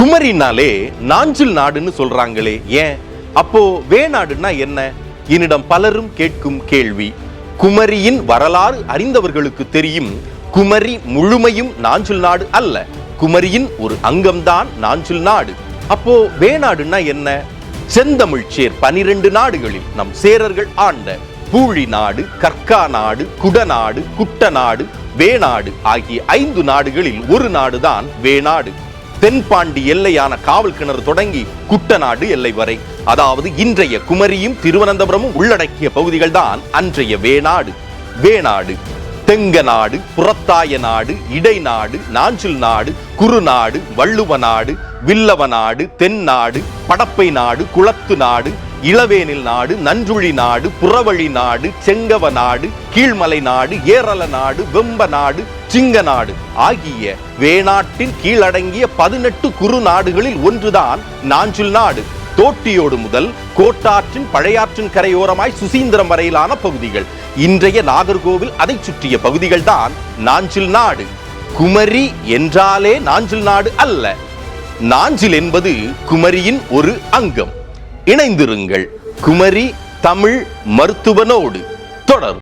குமரினாலே நாஞ்சில் நாடுன்னு சொல்றாங்களே ஏன்? அப்போ வேநாடுன்னா என்ன? என்னிடம் பலரும் கேட்கும் கேள்வி. குமரியின் வரலாறு அறிந்தவர்களுக்கு தெரியும் குமரி முழுமையும் நாஞ்சில் நாடு அல்ல. குமரியின் ஒரு அங்கம்தான் நாஞ்சில் நாடு. அப்போ வேநாடுன்னா என்ன? செந்தமிழ் சேர் பனிரெண்டு நாடுகளில் நம் சேரர்கள் ஆண்ட பூழி நாடு கற்கா நாடு குடநாடு குட்டநாடு வேநாடு ஆகிய ஐந்து நாடுகளில் ஒரு நாடுதான் வேநாடு தென்பாண்டி எல்லையான காவல் கிணறு தொடங்கி குட்டநாடு எல்லை வரை. அதாவது இன்றைய குமரியும் திருவனந்தபுரமும் உள்ளடக்கிய பகுதிகள் தான் அன்றைய வேநாடு வேநாடு தெங்க நாடு புறத்தாய நாடு இடைநாடு நாஞ்சில் நாடு குறுநாடு வள்ளுவ நாடு வில்லவ நாடு தென்னாடு படப்பை நாடு குளத்து நாடு இளவேனில் நாடு நன்றுழி நாடு புறவழி நாடு செங்கவ நாடு கீழ்மலை நாடு ஏரல நாடு வெம்ப நாடு சிங்க நாடு ஆகிய வேநாட்டின் கீழடங்கிய பதினெட்டு குறு நாடுகளில் ஒன்றுதான் நாஞ்சில் நாடு. தோட்டியோடு முதல் கோட்டாற்றின் பழையாற்றின் கரையோரமாய் சுசீந்திரம் வரையிலான பகுதிகள். இன்றைய நாகர்கோவில் அதை சுற்றிய பகுதிகள் தான் நாஞ்சில் நாடு. குமரி என்றாலே நாஞ்சில் நாடு அல்ல. நாஞ்சில் என்பது குமரியின் ஒரு அங்கம். இணைந்திருங்கள். குமரி தமிழ் மருத்துவனோடு.